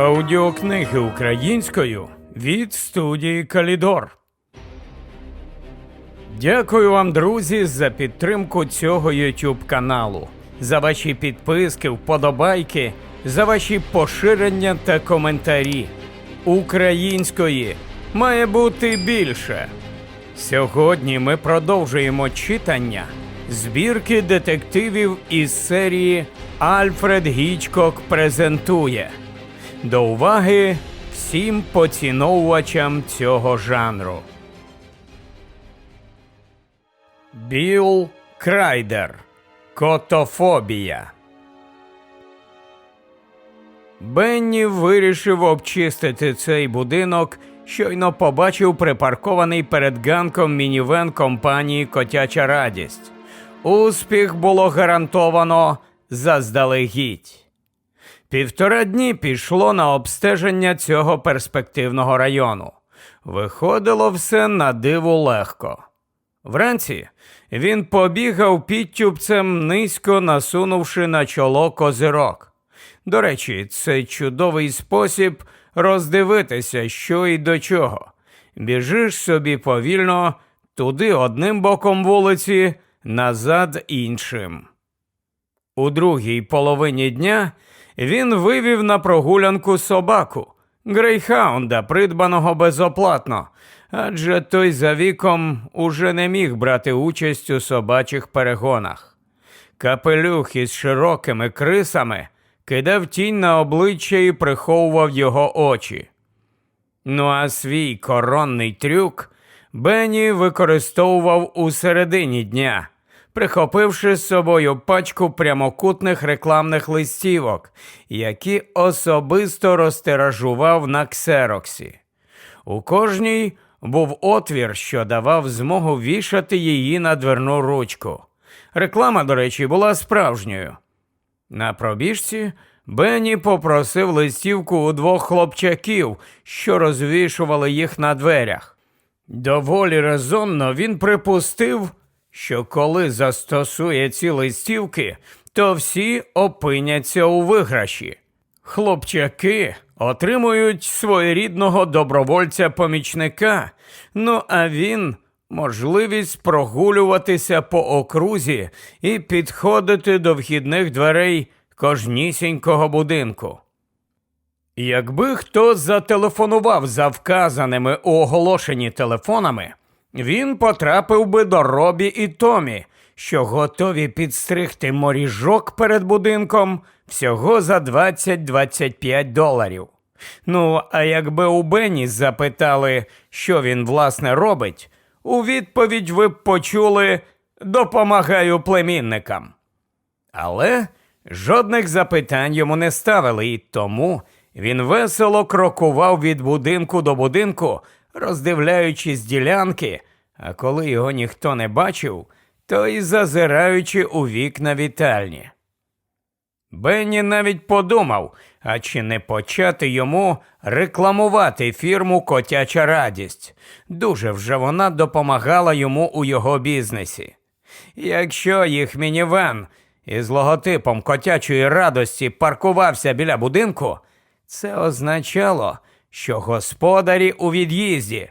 Аудіокниги українською від студії Калідор. Дякую вам, друзі, за підтримку цього YouTube каналу, за ваші підписки, вподобайки, за ваші поширення та коментарі. Української має бути більше. Сьогодні ми продовжуємо читання збірки детективів із серії Альфред Гічкок презентує. До уваги всім поціновувачам цього жанру. Біл Крайдер. Котофобія. Бенні вирішив обчистити цей будинок, щойно побачив припаркований перед ганком мінівен компанії Котяча Радість. Успіх було гарантовано заздалегідь. Півтора дні пішло на обстеження цього перспективного району. Виходило все на диво легко. Вранці він побігав підтюбцем, низько насунувши на чоло козирок. До речі, це чудовий спосіб роздивитися, що і до чого. Біжиш собі повільно, туди одним боком вулиці, назад іншим. У другій половині дня він вивів на прогулянку собаку грейхаунда, придбаного безоплатно, адже той за віком уже не міг брати участь у собачих перегонах. Капелюх із широкими крисами кидав тінь на обличчя і приховував його очі. Ну а свій коронний трюк Бенні використовував у середині дня, прихопивши з собою пачку прямокутних рекламних листівок, які особисто розтиражував на ксероксі. У кожній був отвір, що давав змогу вішати її на дверну ручку. Реклама, до речі, була справжньою. На пробіжці Бенні попросив листівку у двох хлопчаків, що розвішували їх на дверях. Доволі резонно він припустив, що коли застосує ці листівки, то всі опиняться у виграші. Хлопчаки отримують своєрідного добровольця-помічника, ну а він можливість прогулюватися по окрузі і підходити до вхідних дверей кожнісінького будинку. Якби хто зателефонував за вказаними у оголошенні телефонами, він потрапив би до Робі і Томі, що готові підстригти моріжок перед будинком всього за 20-25 доларів. Ну, а якби у Бенні запитали, що він власне робить, у відповідь ви б почули допомагаю племінникам. Але жодних запитань йому не ставили, і тому він весело крокував від будинку до будинку, роздивляючись ділянки, а коли його ніхто не бачив, то й зазираючи у вікна вітальні. Бенні навіть подумав, а чи не почати йому рекламувати фірму Котяча Радість. Дуже вже вона допомагала йому у його бізнесі. Якщо їх мінівен із логотипом котячої радості паркувався біля будинку, це означало, що господарі у від'їзді.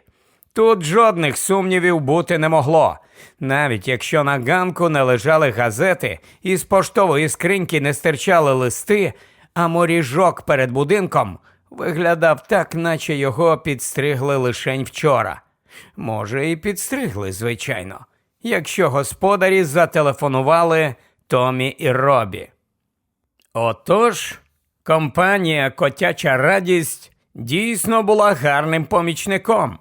Тут жодних сумнівів бути не могло. Навіть якщо на ганку не лежали газети і з поштової скриньки не стирчали листи, а моріжок перед будинком виглядав так, наче його підстригли лишень вчора. Може, і підстригли, звичайно, якщо господарі зателефонували Томі і Робі. Отож, компанія Котяча Радість дійсно була гарним помічником.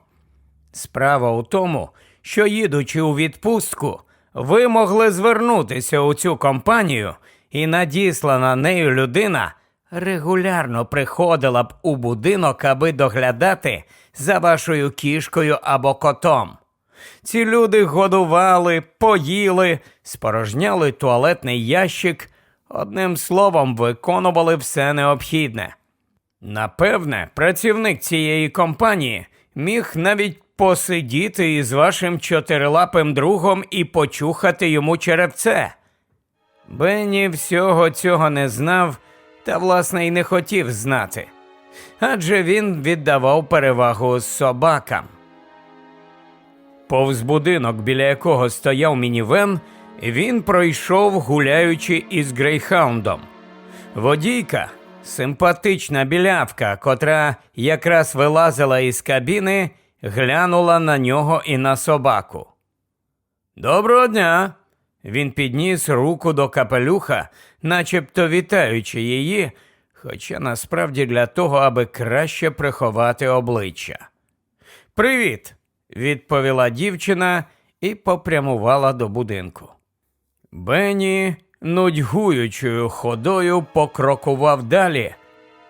Справа у тому, що їдучи у відпустку, ви могли звернутися у цю компанію, і надіслана нею людина регулярно приходила б у будинок, аби доглядати за вашою кішкою або котом. Ці люди годували, поїли, спорожняли туалетний ящик, одним словом, виконували все необхідне. Напевне, працівник цієї компанії міг навіть посидіти із вашим чотирилапим другом і почухати йому черевце. Бенні всього цього не знав та, власне, й не хотів знати. адже він віддавав перевагу собакам. Повз будинок, біля якого стояв мінівен, він пройшов, гуляючи із грейхаундом. Водійка, симпатична білявка, котра якраз вилазила із кабіни, глянула на нього і на собаку. Доброго дня. Він підніс руку до капелюха, начебто вітаючи її, хоча насправді для того, аби краще приховати обличчя. Привіт, відповіла дівчина і попрямувала до будинку. Бенні, нудьгуючою ходою, покрокував далі,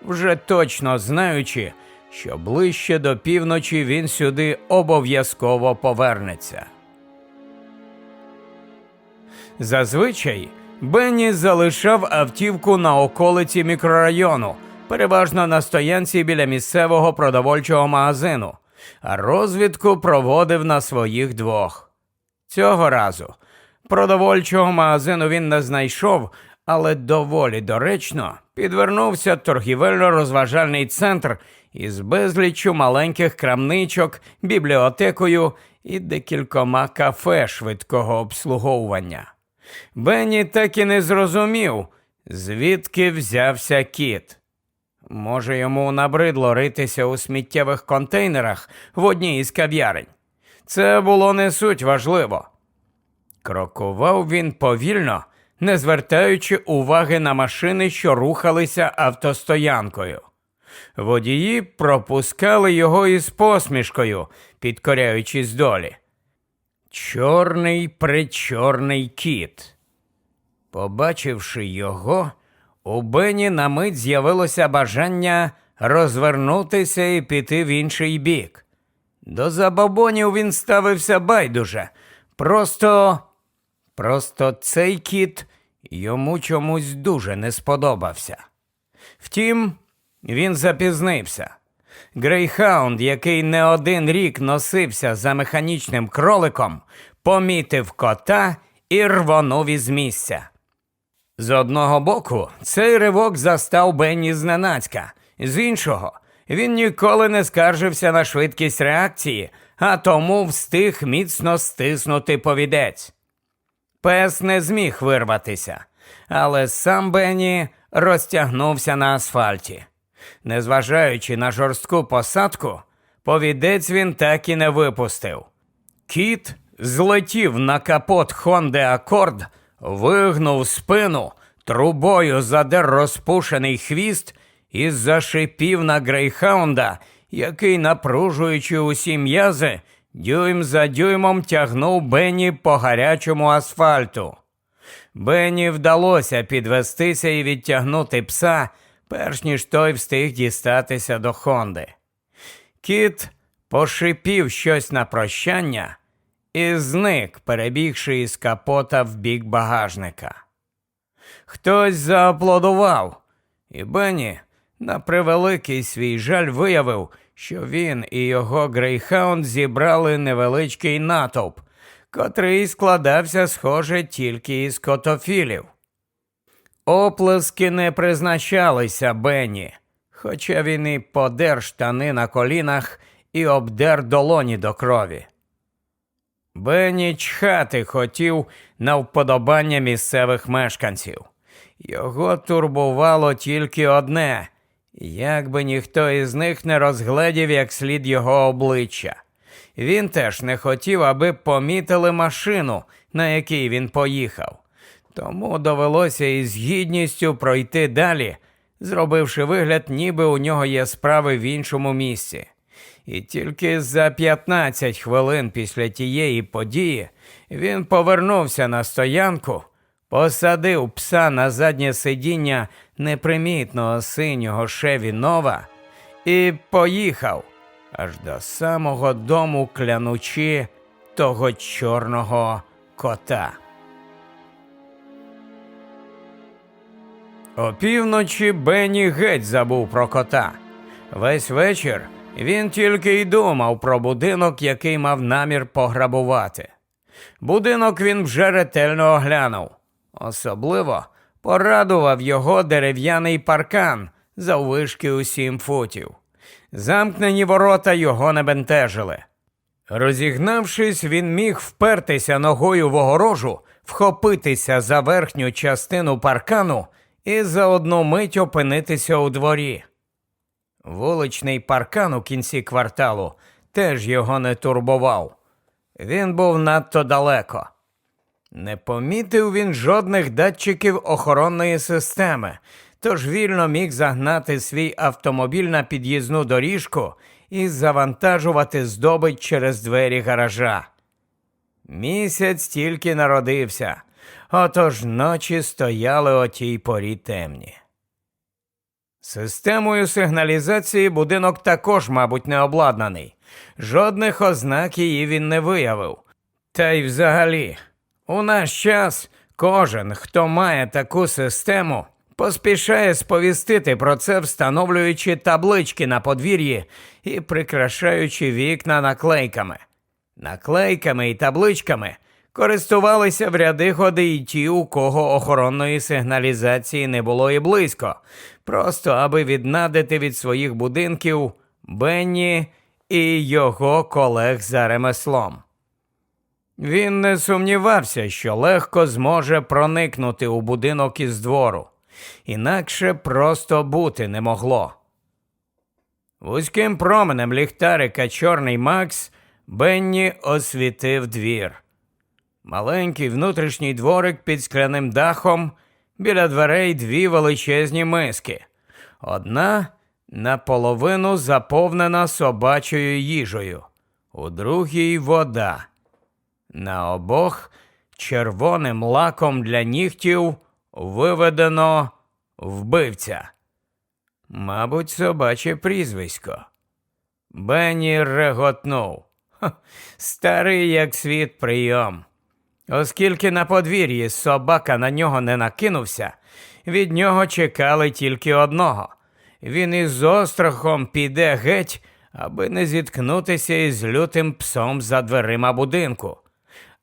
вже точно знаючи, що ближче до півночі він сюди обов'язково повернеться. Зазвичай Бенні залишав автівку на околиці мікрорайону, переважно на стоянці біля місцевого продовольчого магазину, а розвідку проводив на своїх двох. Цього разу продовольчого магазину він не знайшов, але доволі доречно підвернувся торгівельно-розважальний центр із безліччю маленьких крамничок, бібліотекою і декількома кафе швидкого обслуговування. Бенні так і не зрозумів, звідки взявся кіт. Може, йому набридло ритися у сміттєвих контейнерах в одній із кав'ярень. Це було не суть важливо. Крокував він повільно, не звертаючи уваги на машини, що рухалися автостоянкою. Водії пропускали його із посмішкою, підкоряючись долі. Чорний причорний кіт. Побачивши його, у Бені на мить з'явилося бажання розвернутися і піти в інший бік. До забобонів він ставився байдуже. Просто. Просто цей кіт йому чомусь дуже не сподобався. Втім, він запізнився. Грейхаунд, який не один рік носився за механічним кроликом, помітив кота і рвонув із місця. З одного боку, цей ривок застав Бенні зненацька, з іншого, він ніколи не скаржився на швидкість реакції, а тому встиг міцно стиснути повідець. Пес не зміг вирватися, але сам Бенні розтягнувся на асфальті. Незважаючи на жорстку посадку, повідець він так і не випустив. Кіт злетів на капот Хонди Акорд, вигнув спину, трубою задер розпушений хвіст і зашипів на грейхаунда, який, напружуючи усі м'язи, дюйм за дюймом тягнув Бенні по гарячому асфальту. Бенні вдалося підвестися і відтягнути пса, перш ніж той встиг дістатися до Хонди. Кіт пошипів щось на прощання і зник, перебігши із капота в бік багажника. Хтось зааплодував, і Бенні, на превеликий свій жаль, виявив, що він і його грейхаунд зібрали невеличкий натовп, котрий складався, схоже, тільки із котофілів. Оплески не призначалися Бенні, хоча він і подер штани на колінах і обдер долоні до крові. Бенні чхати хотів на вподобання місцевих мешканців. Його турбувало тільки одне як би ніхто із них не розгледів як слід його обличчя. Він теж не хотів, аби помітили машину, на якій він поїхав. Тому довелося із гідністю пройти далі, зробивши вигляд, ніби у нього є справи в іншому місці. І тільки за 15 хвилин після тієї події він повернувся на стоянку, посадив пса на заднє сидіння непримітного синього Шеві Нова і поїхав аж до самого дому клянучи того чорного кота. Опівночі Бенні геть забув про кота. Весь вечір він тільки й думав про будинок, який мав намір пограбувати. Будинок він вже ретельно оглянув. Особливо порадував його дерев'яний паркан, заввишки у сім футів. Замкнені ворота його не бентежили. Розігнавшись, він міг впертися ногою в огорожу, вхопитися за верхню частину паркану і за одну мить опинитися у дворі. Вуличний паркан у кінці кварталу теж його не турбував. Він був надто далеко. Не помітив він жодних датчиків охоронної системи, тож вільно міг загнати свій автомобіль на під'їзну доріжку і завантажувати здобич через двері гаража. Місяць тільки народився, отож ночі стояли о тій порі темні. Системою сигналізації будинок також, мабуть, не обладнаний. Жодних ознак її він не виявив. Та й взагалі, у наш час кожен, хто має таку систему, поспішає сповістити про це, встановлюючи таблички на подвір'ї і прикрашаючи вікна наклейками. Наклейками і табличками користувалися в ряди ходи і ті, у кого охоронної сигналізації не було і близько, просто аби віднадити від своїх будинків Бенні і його колег за ремеслом. Він не сумнівався, що легко зможе проникнути у будинок із двору, інакше просто бути не могло. Вузьким променем ліхтарика Чорний Макс Бенні освітив двір. Маленький внутрішній дворик під скляним дахом, біля дверей дві величезні миски. Одна наполовину заповнена собачою їжею, у другій вода. На обох червоним лаком для нігтів виведено вбивця. Мабуть, собаче прізвисько. Бенні реготнув. «Ха, Старий як світ прийом. Оскільки на подвір'ї собака на нього не накинувся, від нього чекали тільки одного. Він із острахом піде геть, аби не зіткнутися із лютим псом за дверима будинку.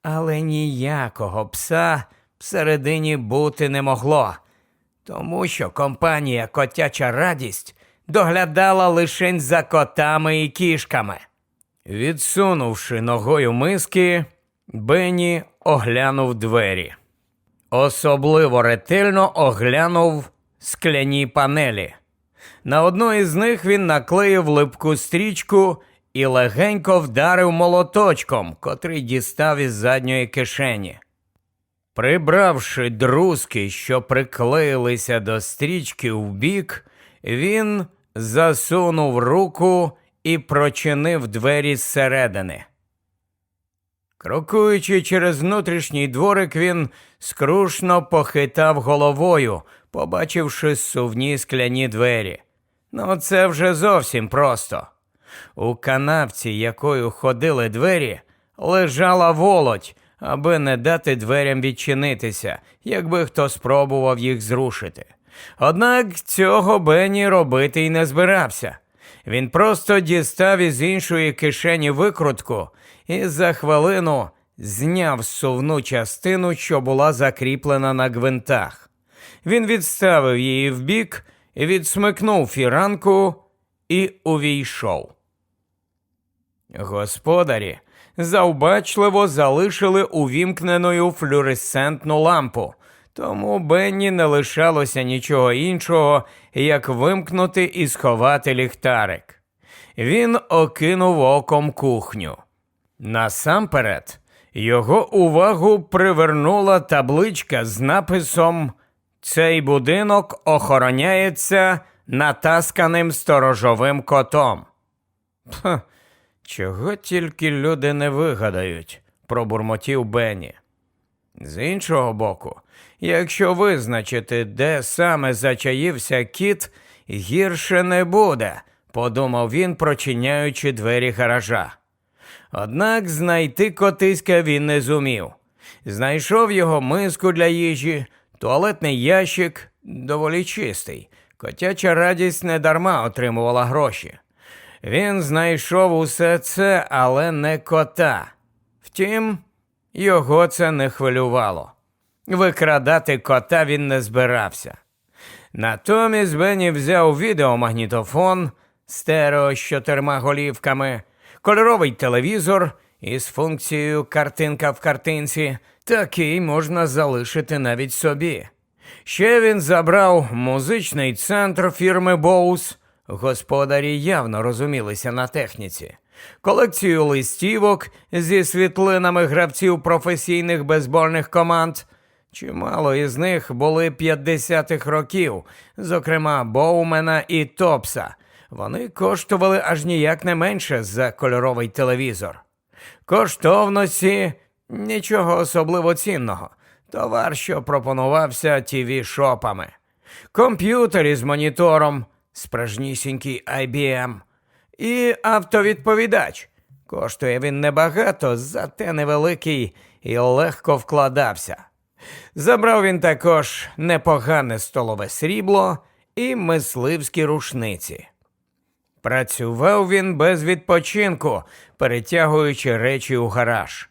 Але ніякого пса всередині бути не могло, тому що компанія Котяча радість доглядала лишень за котами і кішками. Відсунувши ногою миски, Бенні оглянув двері. Особливо ретельно оглянув скляні панелі. На одну із них він наклеїв липку стрічку і легенько вдарив молоточком, котрий дістав із задньої кишені. Прибравши друзки, що приклеїлися до стрічки вбік, він засунув руку і прочинив двері зсередини. Крокуючи через внутрішній дворик, він скрушно похитав головою, побачивши сувні скляні двері. Ну, це вже зовсім просто. У канавці, якою ходили двері, лежала володь, аби не дати дверям відчинитися, якби хто спробував їх зрушити. Однак цього Бенні робити й не збирався. Він просто дістав із іншої кишені викрутку і за хвилину зняв сувну частину, що була закріплена на гвинтах. Він відставив її вбік, відсмикнув фіранку і увійшов. Господарі завбачливо залишили увімкненою флюоресцентну лампу, тому Бенні не лишалося нічого іншого, як вимкнути і сховати ліхтарик. Він окинув оком кухню. Насамперед, його увагу привернула табличка з написом Цей будинок охороняється натасканим сторожовим котом. Пх, чого тільки люди не вигадають, пробурмотів Бенні. З іншого боку, якщо визначити, де саме зачаївся кіт, гірше не буде, подумав він, прочиняючи двері гаража. Однак знайти котиська він не зумів. Знайшов його миску для їжі, туалетний ящик доволі чистий. Котяча радість недарма отримувала гроші. Він знайшов усе це, але не кота. Втім, його це не хвилювало. Викрадати кота він не збирався. Натомість Бенні взяв відеомагнітофон, стерео з чотирма голівками, кольоровий телевізор із функцією картинка в картинці. Такий можна залишити навіть собі. Ще він забрав музичний центр фірми Боус. Господарі явно розумілися на техніці, колекцію листівок зі світлинами гравців професійних бейсбольних команд. Чимало із них були 50-х років, зокрема Боумена і Топса. Вони коштували аж ніяк не менше за кольоровий телевізор. Коштовності нічого особливо цінного. Товар, що пропонувався тв шопами комп'ютер із монітором, справжнісінький IBM і автовідповідач. Коштує він небагато, зате невеликий і легко вкладався. Забрав він також непогане столове срібло і мисливські рушниці. Працював він без відпочинку, перетягуючи речі у гараж.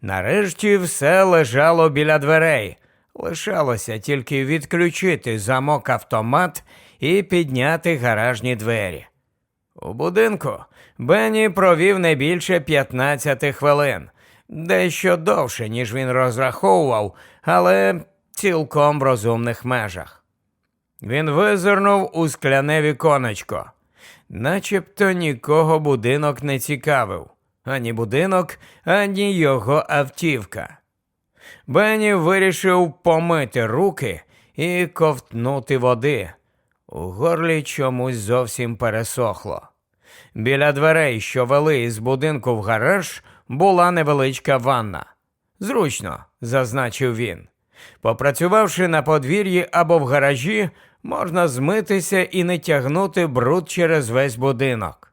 Нарешті все лежало біля дверей. Лишалося тільки відключити замок автомат і підняти гаражні двері. У будинку Бенні провів не більше 15 хвилин, дещо довше, ніж він розраховував, але цілком в розумних межах. Він визирнув у скляне віконечко. Начебто нікого будинок не цікавив, ані будинок, ані його автівка. Бенні вирішив помити руки і ковтнути води. У горлі чомусь зовсім пересохло. Біля дверей, що вели із будинку в гараж, була невеличка ванна. Зручно, зазначив він. Попрацювавши на подвір'ї або в гаражі, можна змитися і не тягнути бруд через весь будинок.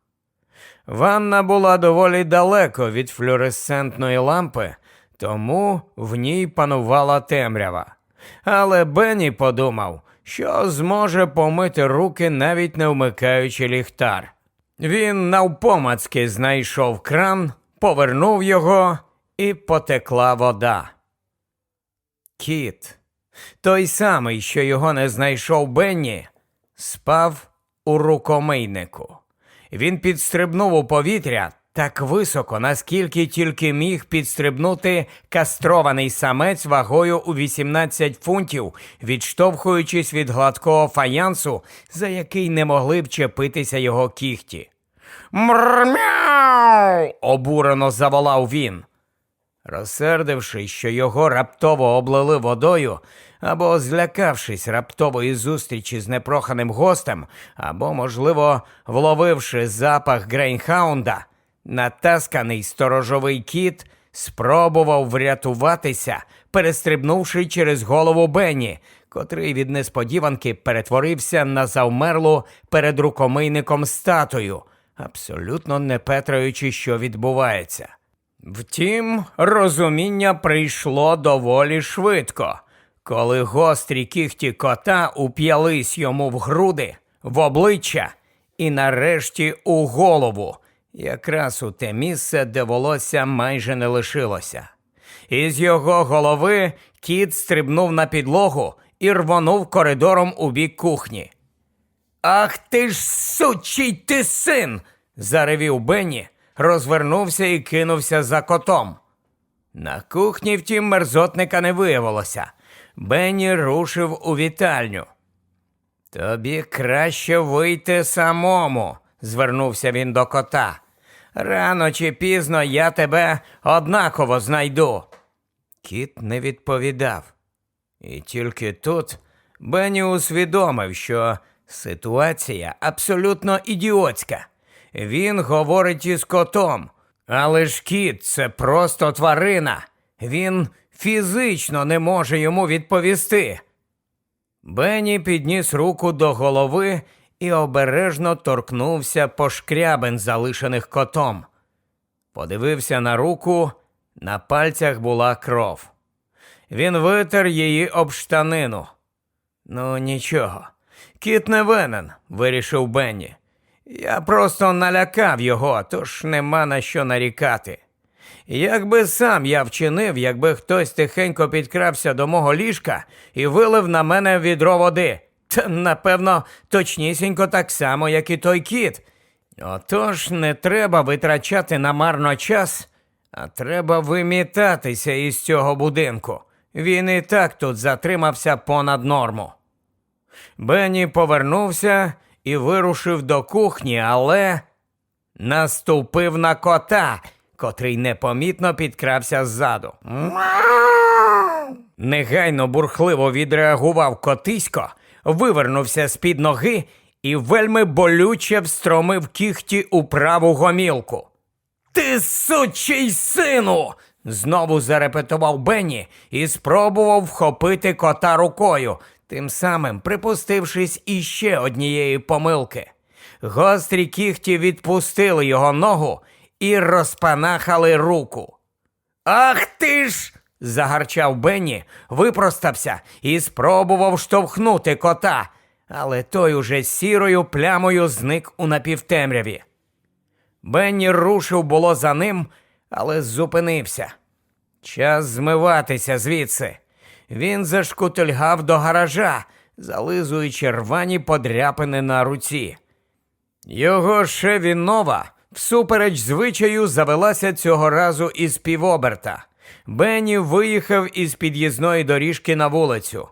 Ванна була доволі далеко від флюоресцентної лампи, тому в ній панувала темрява. Але Бенні подумав, що зможе помити руки, навіть не вмикаючи ліхтар. Він навпомацьки знайшов кран, повернув його і потекла вода. Кіт, той самий, що його не знайшов Бенні, спав у рукомийнику. Він підстрибнув у повітря так високо, наскільки тільки міг підстрибнути кастрований самець вагою у 18 фунтів, відштовхуючись від гладкого фаянсу, за який не могли б чепитися його кіхті. Мрмяу! обурено заволав він. Розсердившись, що його раптово облили водою, або злякавшись раптової зустрічі з непроханим гостем, або, можливо, вловивши запах Грейнхаунда, натасканий сторожовий кіт спробував врятуватися, перестрибнувши через голову Бенні, котрий від несподіванки перетворився на завмерлу перед рукомийником статую, абсолютно не петраючи, що відбувається. Втім, розуміння прийшло доволі швидко, коли гострі кіхті кота уп'ялись йому в груди, в обличчя і нарешті у голову, якраз у те місце, де волосся майже не лишилося. Із його голови кіт стрибнув на підлогу і рвонув коридором у бік кухні. Ах ти ж сучий ти син. заревів Бенні, розвернувся і кинувся за котом. На кухні, втім, мерзотника не виявилося. Бенні рушив у вітальню. Тобі краще вийти самому, звернувся він до кота. Рано чи пізно я тебе однаково знайду. Кіт не відповідав. І тільки тут Бенні усвідомив, що ситуація абсолютно ідіотська. Він говорить із котом, але ж кіт це просто тварина. Він фізично не може йому відповісти. Бенні підніс руку до голови і обережно торкнувся пошкрябин, залишених котом. Подивився на руку, на пальцях була кров. Він витер її об штанину. Ну, нічого, кіт не винен, вирішив Бенні. Я просто налякав його, тож нема на що нарікати. Якби сам я вчинив, якби хтось тихенько підкрався до мого ліжка і вилив на мене відро води. Та, напевно, точнісінько так само, як і той кіт. Отож не треба витрачати намарно час, а треба вимітатися із цього будинку. Він і так тут затримався понад норму. Бенні повернувся і вирушив до кухні, але наступив на кота, котрий непомітно підкрався ззаду. Негайно бурхливо відреагував котисько, вивернувся з-під ноги і вельми болюче встромив кіхті у праву гомілку. Ти сучий сину. знову зарепетував Бенні і спробував вхопити кота рукою, тим самим припустившись іще однієї помилки. Гострі кіхті відпустили його ногу і розпанахали руку. Ах ти ж. Загарчав Бенні, випростався і спробував штовхнути кота, але той уже сірою плямою зник у напівтемряві. Бенні рушив було за ним, але зупинився. Час змиватися звідси. Він зашкутильгав до гаража, зализуючи рвані подряпини на руці. Його шевінова, всупереч звичаю, завелася цього разу із півоберта. Бенні виїхав із під'їзної доріжки на вулицю.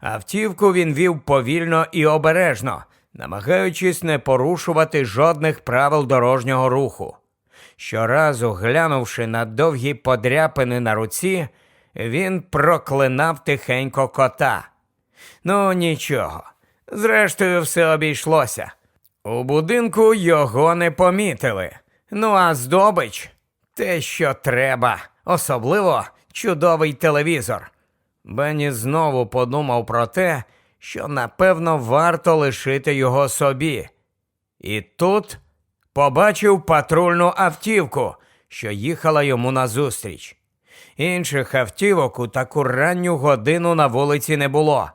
Автівку він вів повільно і обережно, намагаючись не порушувати жодних правил дорожнього руху. Щоразу, глянувши на довгі подряпини на руці, він проклинав тихенько кота. Ну, нічого. Зрештою, все обійшлося. У будинку його не помітили. Ну а здобич те, що треба, особливо чудовий телевізор. Бенні знову подумав про те, що напевно варто лишити його собі. І тут побачив патрульну автівку, що їхала йому назустріч. Інших автівок у таку ранню годину на вулиці не було.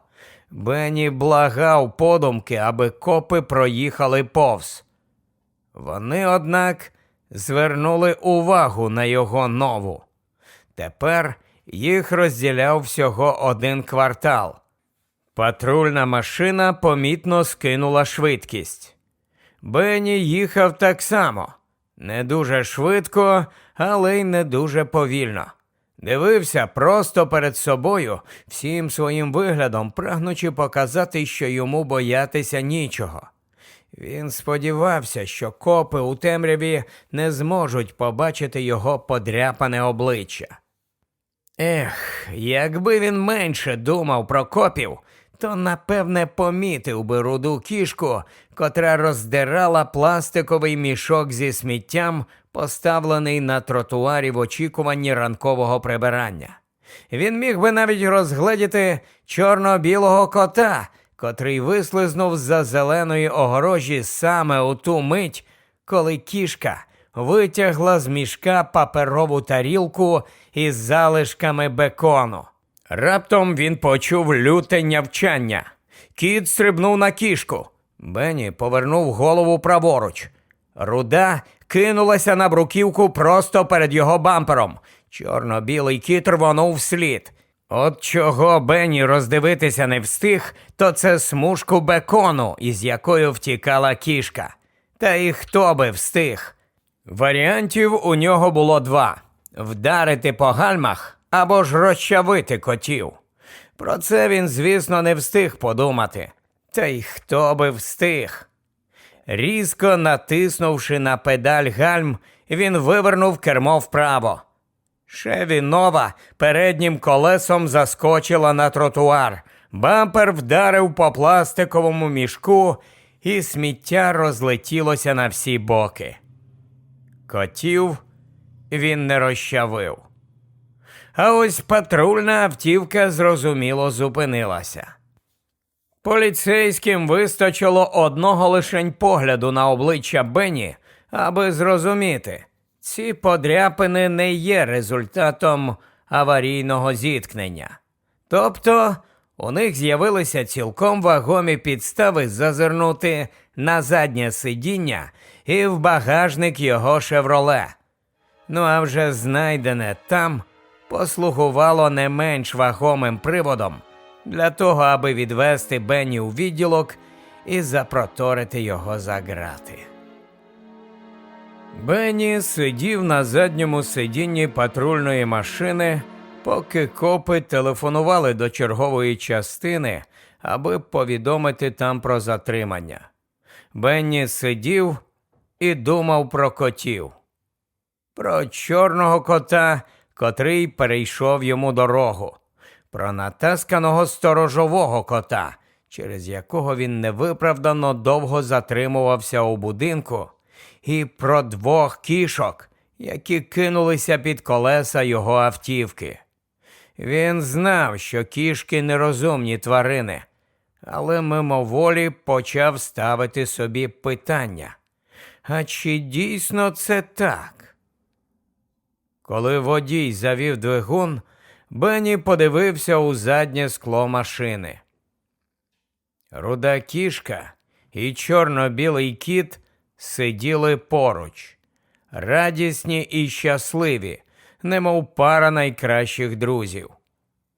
Бенні благав подумки, аби копи проїхали повз. Вони, однак, звернули увагу на його нову. Тепер їх розділяв всього один квартал. Патрульна машина помітно скинула швидкість. Бенні їхав так само, не дуже швидко, але й не дуже повільно. Дивився просто перед собою, всім своїм виглядом, прагнучи показати, що йому боятися нічого. Він сподівався, що копи у темряві не зможуть побачити його подряпане обличчя. Ех, якби він менше думав про копів, то напевне помітив би руду кішку, котра роздирала пластиковий мішок зі сміттям, поставлений на тротуарі в очікуванні ранкового прибирання. Він міг би навіть розгледіти чорно-білого кота, котрий вислизнув з-за зеленої огорожі саме у ту мить, коли кішка витягла з мішка паперову тарілку із залишками бекону. Раптом він почув люте нявчання. Кіт стрибнув на кішку. Бенні повернув голову праворуч. Руда кинулася на бруківку просто перед його бампером. Чорно-білий кіт рвонув вслід. От чого Бенні роздивитися не встиг, то це смужку бекону, із якою втікала кішка. Та і хто би встиг? Варіантів у нього було два: вдарити по гальмах або ж розчавити котів. Про це він, звісно, не встиг подумати. Та й хто би встиг? Різко натиснувши на педаль гальм, він вивернув кермо вправо. Шеві Нова переднім колесом заскочила на тротуар. Бампер вдарив по пластиковому мішку, і сміття розлетілося на всі боки. Котів він не розчавив. А ось патрульна автівка зрозуміло зупинилася. Поліцейським вистачило одного лишень погляду на обличчя Бенні, аби зрозуміти, ці подряпини не є результатом аварійного зіткнення. Тобто у них з'явилися цілком вагомі підстави зазирнути на заднє сидіння і в багажник його шевроле. Ну а вже знайдене там послугувало не менш вагомим приводом для того, аби відвести Бенні у відділок і запроторити його за грати. Бенні сидів на задньому сидінні патрульної машини, поки копи телефонували до чергової частини, аби повідомити там про затримання. Бенні сидів і думав про котів, про чорного кота, котрий перейшов йому дорогу, про натасканого сторожового кота, через якого він невиправдано довго затримувався у будинку, і про двох кішок, які кинулися під колеса його автівки. Він знав, що кішки нерозумні тварини, але мимоволі почав ставити собі питання. А чи дійсно це так? Коли водій завів двигун, Бенні подивився у заднє скло машини. Руда кішка і чорно-білий кіт сиділи поруч, радісні і щасливі, немов пара найкращих друзів.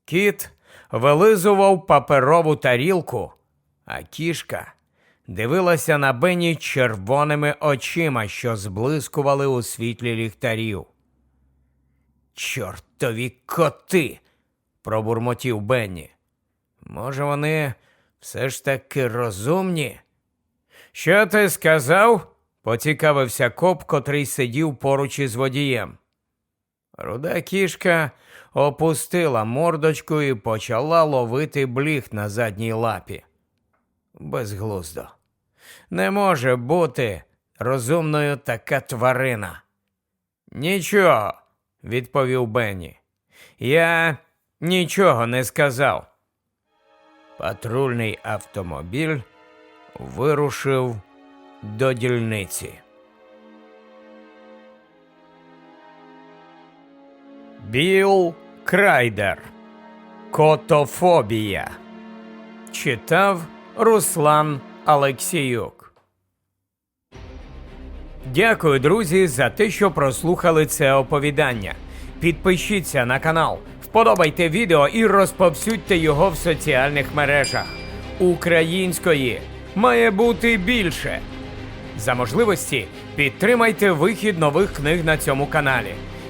Кіт вилизував паперову тарілку, а кішка дивилася на Бенні червоними очима, що зблискували у світлі ліхтарів. Чортові коти. пробурмотів Бенні. Може, вони все ж таки розумні? Що ти сказав? поцікавився коп, котрий сидів поруч із водієм. Руда кішка опустила мордочку і почала ловити бліг на задній лапі. Безглуздо. Не може бути розумною така тварина. Нічого, відповів Бенні. Я нічого не сказав. Патрульний автомобіль вирушив до дільниці. Біл Крайдер. Котофобія. Читав Руслан Алексіюк. Дякую, друзі, за те, що прослухали це оповідання. Підпишіться на канал, вподобайте відео і розповсюдьте його в соціальних мережах. Української має бути більше. За можливості підтримайте вихід нових книг на цьому каналі.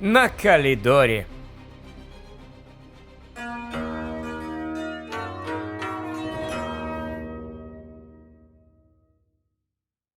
на Калідорі.